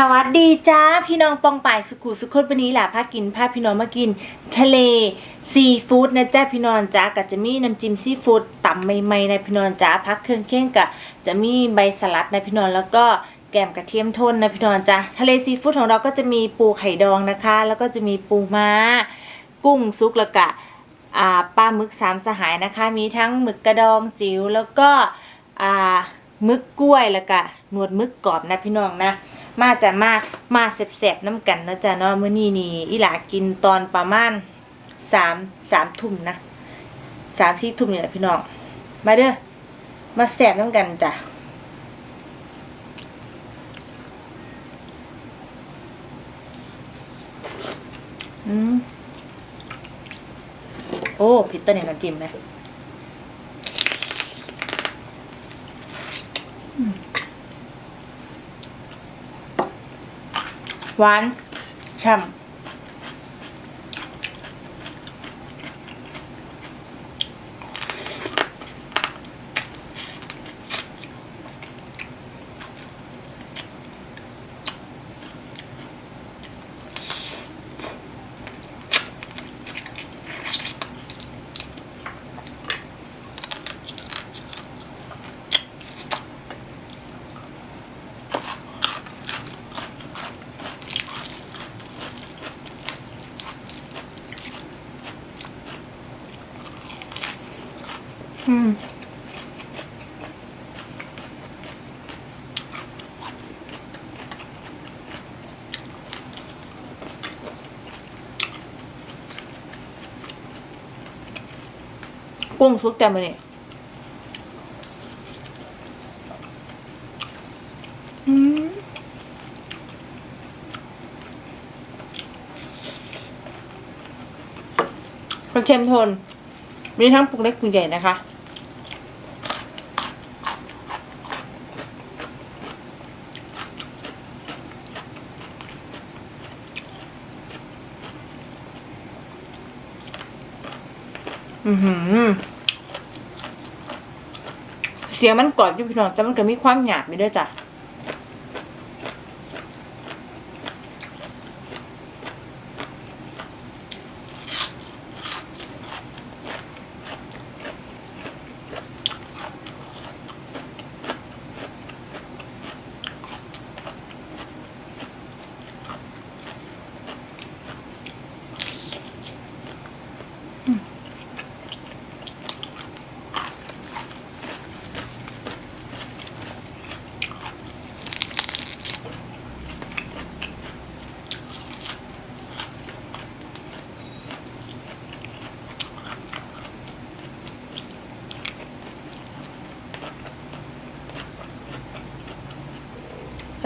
สวัสดีจ้าพี่น้องปองป่ายสุขุสุขคนวันนี้แหละพากินพาพี่น้องมากิน ทะเลซีฟู้ดนะจ้าพี่น้องจ้าก็จะมีน้ำจิ้มซีฟู้ดตำใหม่ๆนะพี่น้องจ้าพักเครื่องเคียงกะจะมีใบสลัดนะพี่น้องแล้วก็แกมกระเทียมทนนะพี่น้องจ้าทะเลซีฟู้ดของเราก็จะมีปูไข่ดองนะคะ แล้วก็จะมีปูม้า กุ้งซุกแล้วก็ปลาหมึกสามสหายนะคะ มีทั้งหมึกกระดองจิ๋วแล้วก็หมึกกล้วยแล้วก็หนวดหมึกกรอบนะพี่น้องนะ มาจะมามาแสบๆน้ำกันนะจ๊ะเนาะมื้อนี้นี่อีหลากินตอนประมาณสามสามทุ่มนะสามสี่ทุ่มนี่แหละพี่น้องมาเด้อมาแสบน้ำกันจ้ะอืมโอ้ผิดตัวเนี่ยน้ำจิ้มเลย หวานฉ่ำ อืมกุ้งซุกแต่มาเนี่ยอืมกระเทียมโทน มีทั้งปลุกเล็กปลุกใหญ่นะคะ อือหือ เสียงมันกรอบอยู่พี่น้องแต่มันก็มีความหยาบไปด้วยจ้ะ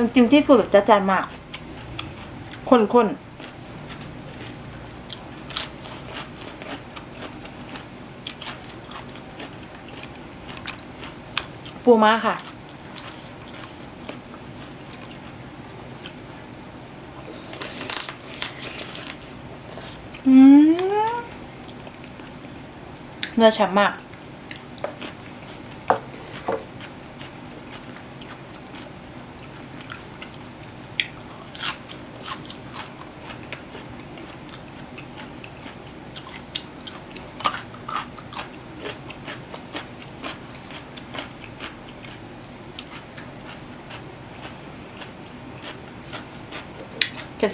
น้ำจิ้มที่สุดแบบจัดจานมากข้นๆปูม้าค่ะอืมเนื้อฉ่ำมาก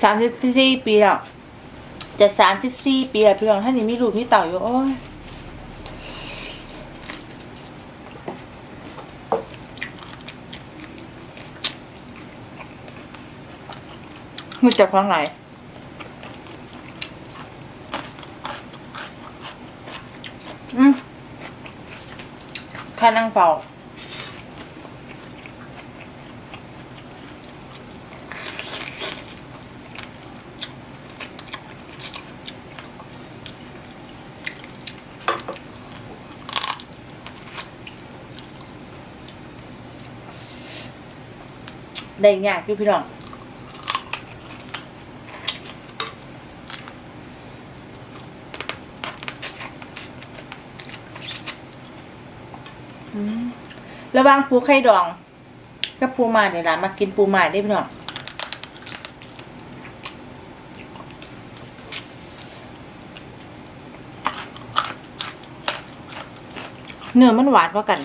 ามสิบสี่ปีแล้วจะสามสิบสี่ปีแล้วพี่น้องท่านนี้มีลูกมีเต่าอยู่โอ้ยมือจับฟังไหนอืมข้านั่งเฝ้า ได้ยากอยู่พี่น้องระวังปูไข่ดองกับปูมาเนี่ยล่ะมากินปูมาได้พี่น้องเนื้อมันหวานกว่ากัน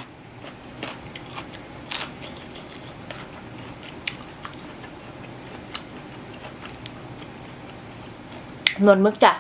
นวลมึกจ้ะ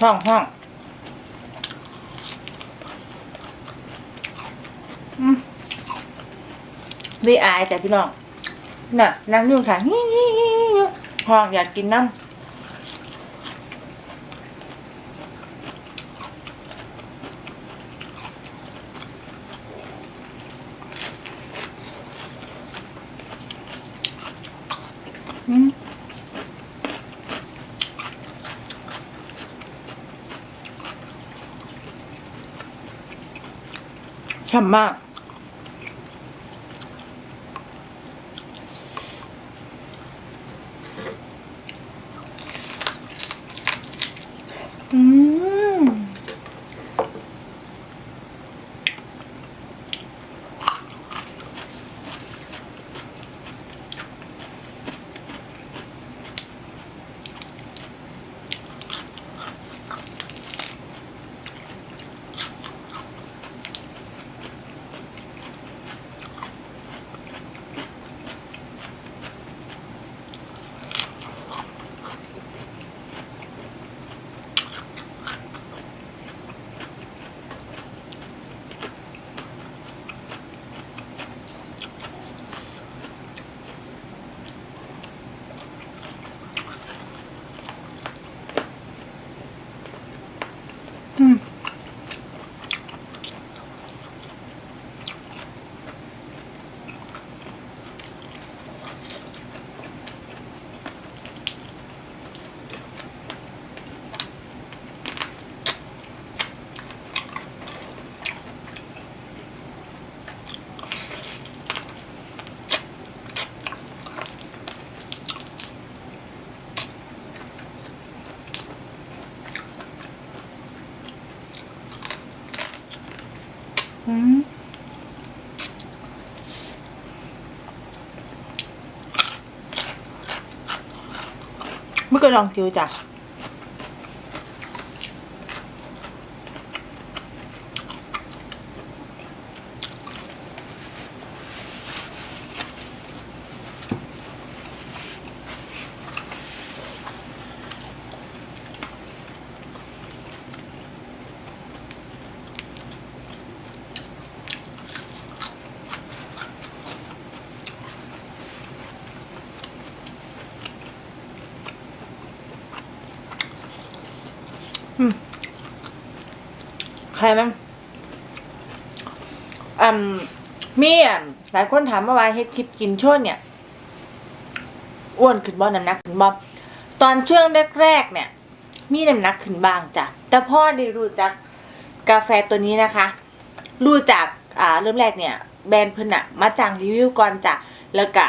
ห้องห้องอืมวีอายแต่พี่น้อง น่ะนั่งอยู่ค่ะฮิฮิฮิห้องอยากกินน้ำ ฉ่ำมา ไม่เคย ใครมั้งอืมมีอะหลายคนถามมาว่าเฮ็ดคลิปกินโชนเนี่ยอ้วนขึ้นบ่น้ำหนักขึ้นบ่ตอนช่วงแรกๆเนี่ย มีน้ำหนักขึ้นบ้างจ้ะแต่พ่อได้รู้จักกาแฟตัวนี้นะคะ รู้จักอ่าเริ่มแรกเนี่ย แบรนด์เพิ่นอะมาจังรีวิวก่อนจ้ะแล้วก็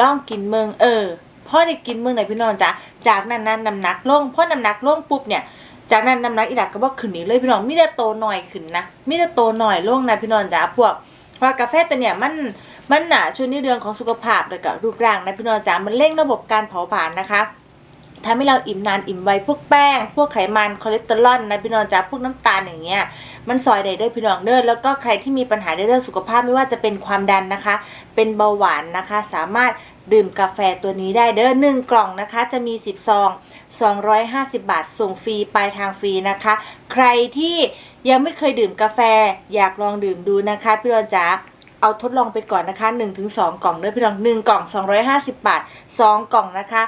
ลองกินเมืองเออพ่อได้กินเมืองไหนพี่น้องจ้ะจากนั้นนั้นน้ำหนักลงพ่อน้ำหนักลงปุ๊บเนี่ย จากนั้นน้ำหนักอีหลักก็บอกขึ้นอีกเลยพี่น้องมีแต่โตหน่อยขึ้นนะมีแต่โตหน่อยลงนะพี่น้องจ้าพวกเพราะกาแฟตัวเนี่ยมันมันหนาช่วยในเรื่องของสุขภาพแล้วก็รูปร่างนะพี่น้องจ้ามันเร่งระบบการเผาผลาญนะคะทำให้เราอิ่มนานอิ่มไวพวกแป้ง พวกไขมันคอเลสเตอรอลนะพี่น้องจ้าพวกน้ำตาลอย่างเงี้ยมันซอยได้ด้วยพี่น้องเด้อแล้วก็ใครที่มีปัญหาในเรื่องสุขภาพไม่ว่าจะเป็นความดันนะคะ เป็นเบาหวานนะคะ สามารถ ดื่มกาแฟตัวนี้ได้เด้อหนึ่งกล่องนะคะ จะมี 10 ซอง 250 บาท ส่งฟรีปลายทางฟรีนะคะ ใครที่ยังไม่เคยดื่มกาแฟ อยากลองดื่มดูนะคะ พี่รอนจ๋าเอาทดลองไปก่อนนะคะ 1-2 กล่องด้วยพี่รอน1กล่อง 250 บาท 2 กล่องนะคะ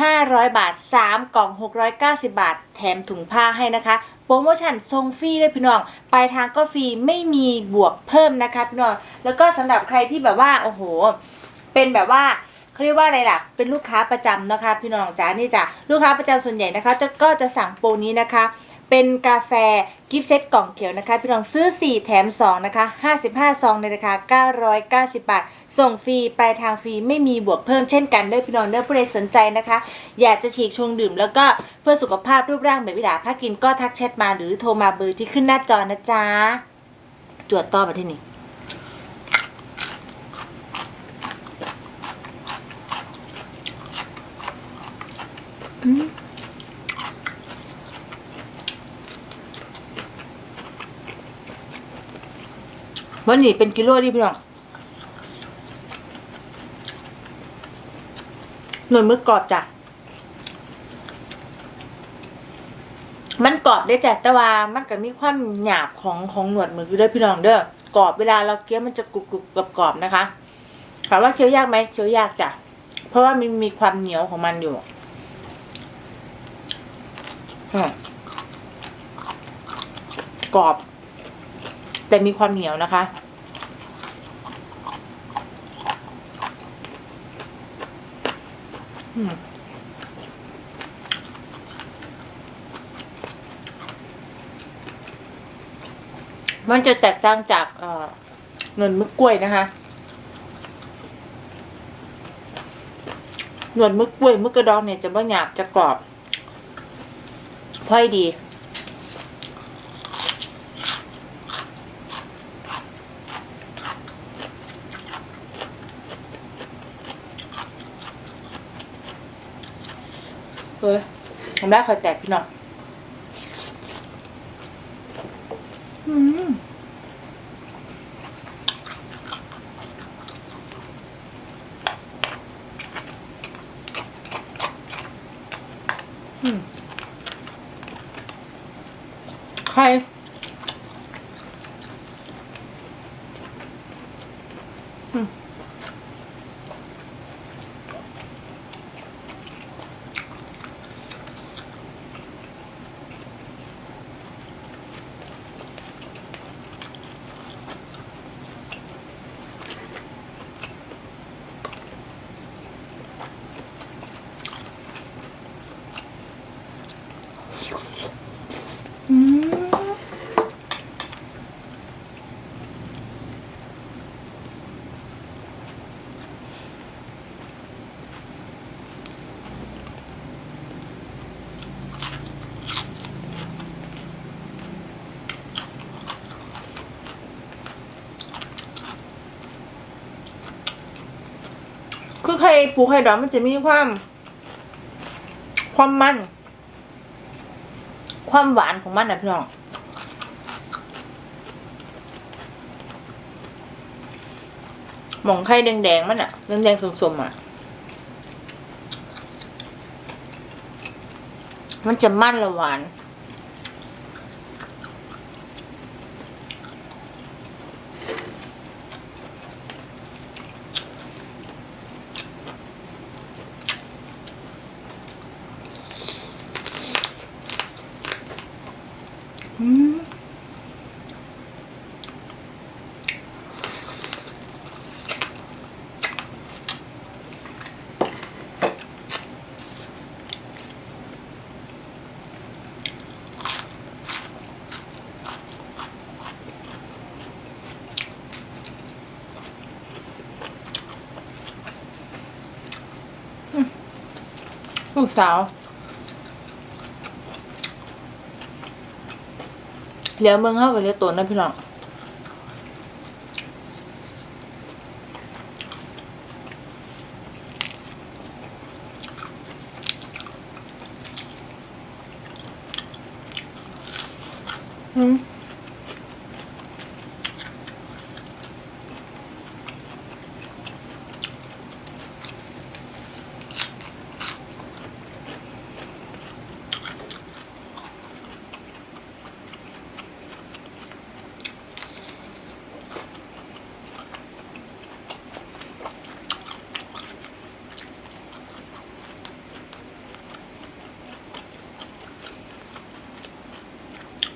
500 บาท 3 กล่อง 690 บาท แถมถุงผ้าให้นะคะ โปรโมชั่นส่งฟรีด้วยพี่น้อง ปลายทางก็ฟรี ไม่มีบวกเพิ่มนะคะพี่น้อง แล้วก็สำหรับใครที่แบบว่า โอ้โห เป็นแบบว่า เขาเรียกว่าอะไรล่ะ เป็นลูกค้าประจำนะคะ พี่น้องจ๋านี่จ้ะลูกค้าประจำส่วนใหญ่นะคะจะก็จะสั่งโปรนี้นะคะ เป็นกาแฟกิฟต์เซตกล่องเขียวนะคะ พี่น้องซื้อ 4 แถม 2 นะคะ 55 ซองในราคา 990 บาท ส่งฟรีปลายทางฟรีไม่มีบวกเพิ่มเช่นกันด้อพี่น้องเด้อผู้ใดสนใจนะคะ อยากจะฉีกชงดื่มแล้วก็เพื่อสุขภาพรูปร่างแบบวิดาภากินก็ทักแชทมาหรือโทรมาเบอร์ที่ขึ้นหน้าจอนะจ๊ะจวดต่อมาที่นี่ วันนี้เป็นกิโลดิพี่น้องหน่วยมือกรอบจ้ะ มันกรอบได้จ้ะแต่ว่ามันก็มีความหยาบของของหนวดมืออยู่ด้วยพี่น้องเด้อกรอบเวลาเราเคี้ยวมันจะกรุบกรุบกรอบกรอบๆนะคะถามว่าเคี้ยวยากไหมเคี้ยวยากจ้ะ เพราะว่ามันมีความเหนียวของมันอยู่ กรอบ แต่มีความเหนียวนะคะ อืมมันจะแตกต่างจากเอ่อหนวดมึกกล้วยนะคะหนวดมึกกล้วยมึกกระดองเนี่ยจะบ่หยาบจะกรอบ พอยดี เฮ้ยทำได้คอยแตกพี่น้องอืม คือไข่ปูไข่ดองมันจะมีความ ความมัน ความหวานของมันนะพี่น้องหมองไข่แดงๆมันอะแดงๆสมๆอะมันจะมันละหวาน กสาว เหลือเมืองเข้ากับเหลือตัวนะพี่น้อง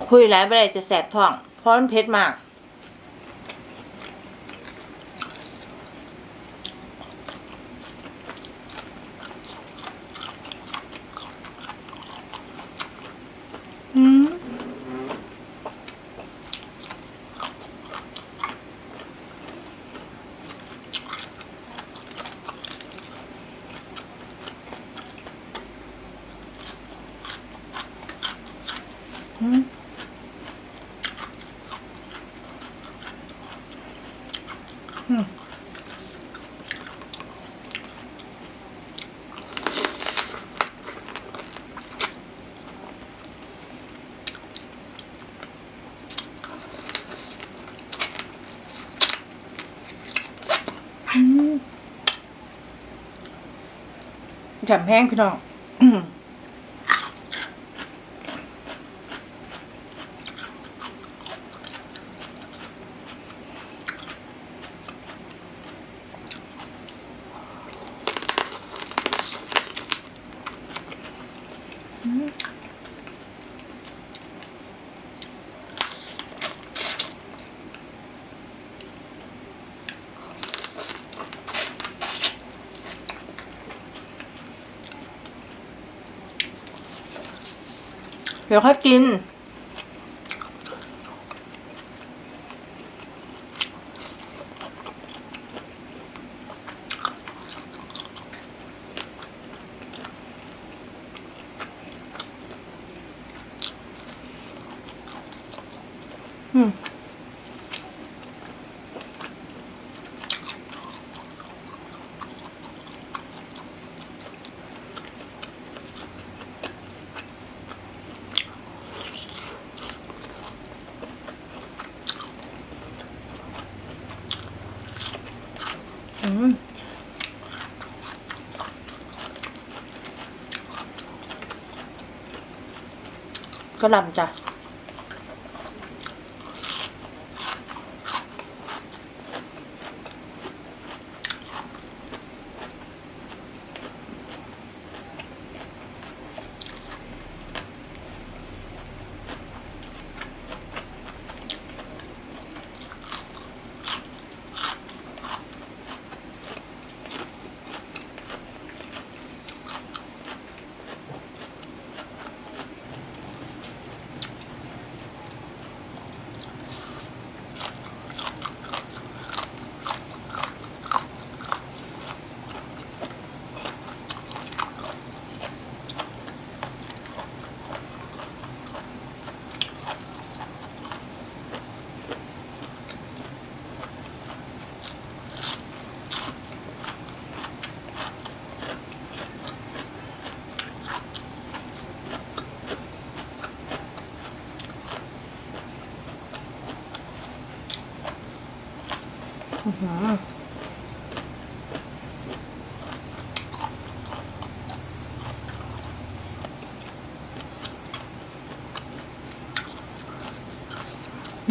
คุยหลายไปเลยจะแสบท้องเพราะมันเผ็ดมาก แถมแห้งพี่น้อง เดี๋ยวค่อยกิน อืม อืม ก็ลำจ้ะ ห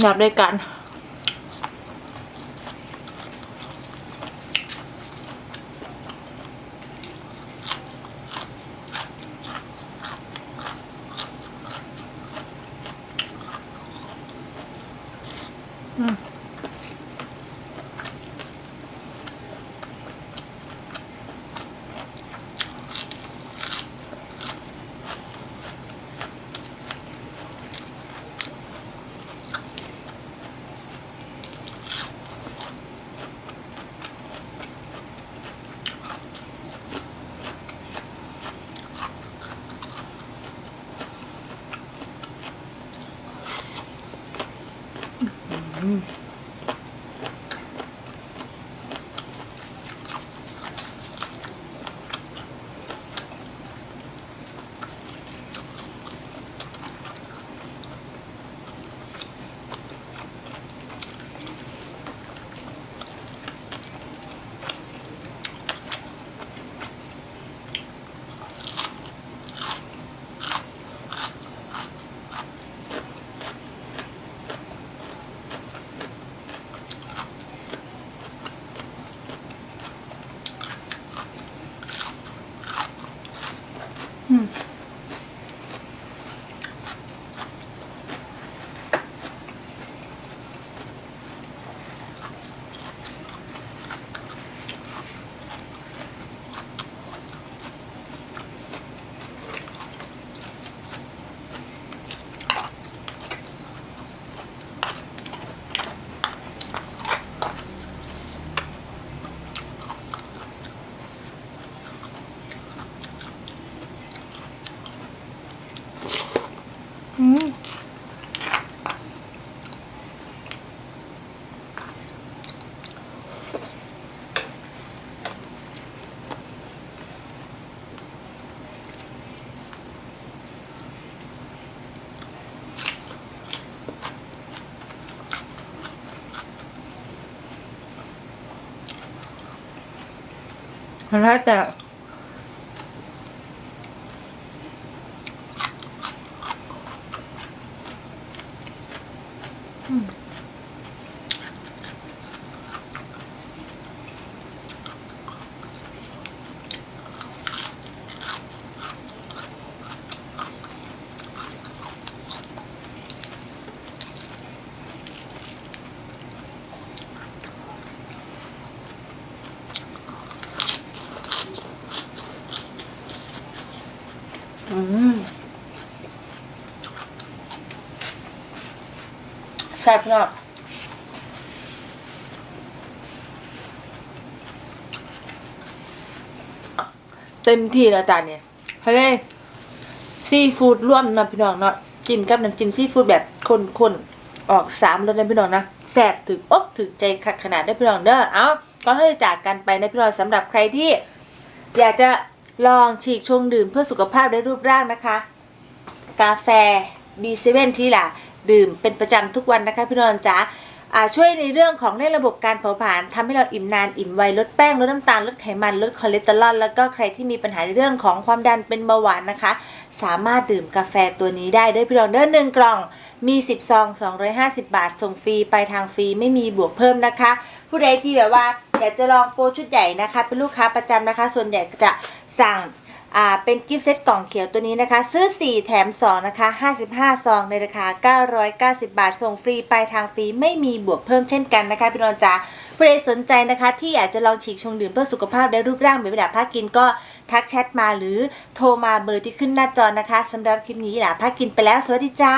ยาบด้วยกัน อ มัน ซ่บเนาะเต็มที่แล้วจานเนี่ยเฮ้ยซีฟู้ดร่วมนะพี่น้องเนาะจิ้มกับน้ำจิ้มซีฟู้ดแบบข้นๆออกสามรสนะพี่น้องนะแซ่บถึงอกถึงใจคักขนาดได้พี่น้องเด้อเอาก่อนที่จะจากกันไปนะพี่น้องสำหรับใครที่ อยากจะลองฉีกชงดื่มเพื่อสุขภาพและรูปร่างนะคะ กาแฟ B7 ที่ล่ะ ดื่มเป็นประจำทุกวันนะคะพี่นนท์จ๋าช่วยในเรื่องของในระบบการเผาผลาญทำให้เราอิ่มนานอิ่มไวลดแป้งลดน้ำตาลลดไขมันลดคอเลสเตอรอลแล้วก็ใครที่มีปัญหาในเรื่องของความดันเป็นเบาหวานนะคะ สามารถดื่มกาแฟตัวนี้ได้ด้วยพี่นนท์เด้อหนึ่งกล่องมี 10 ซอง 250 บาท ส่งฟรีไปทางฟรีไม่มีบวกเพิ่มนะคะ ผู้ใดที่แบบว่าอยากจะลองโปรชุดใหญ่นะคะ เป็นลูกค้าประจำนะคะ ส่วนใหญ่จะสั่ง อ่าเป็นกิฟต์เซตกล่องเขียวตัวนี้นะคะ ซื้อ 4 แถม 2 นะคะ 55 ซองในราคา 990 บาท ส่งฟรีปลายทางฟรีไม่มีบวกเพิ่มเช่นกันนะคะ พี่นนท์จ๋าผู้ใดสนใจนะคะที่อยากจะลองฉีกชงดื่มเพื่อสุขภาพและรูปร่างแบบแบบภาคกินก็ทักแชทมาหรือโทรมาเบอร์ที่ขึ้นหน้าจอนะคะสำหรับคลิปนี้หละภาคกินไปแล้ว สวัสดีจ้า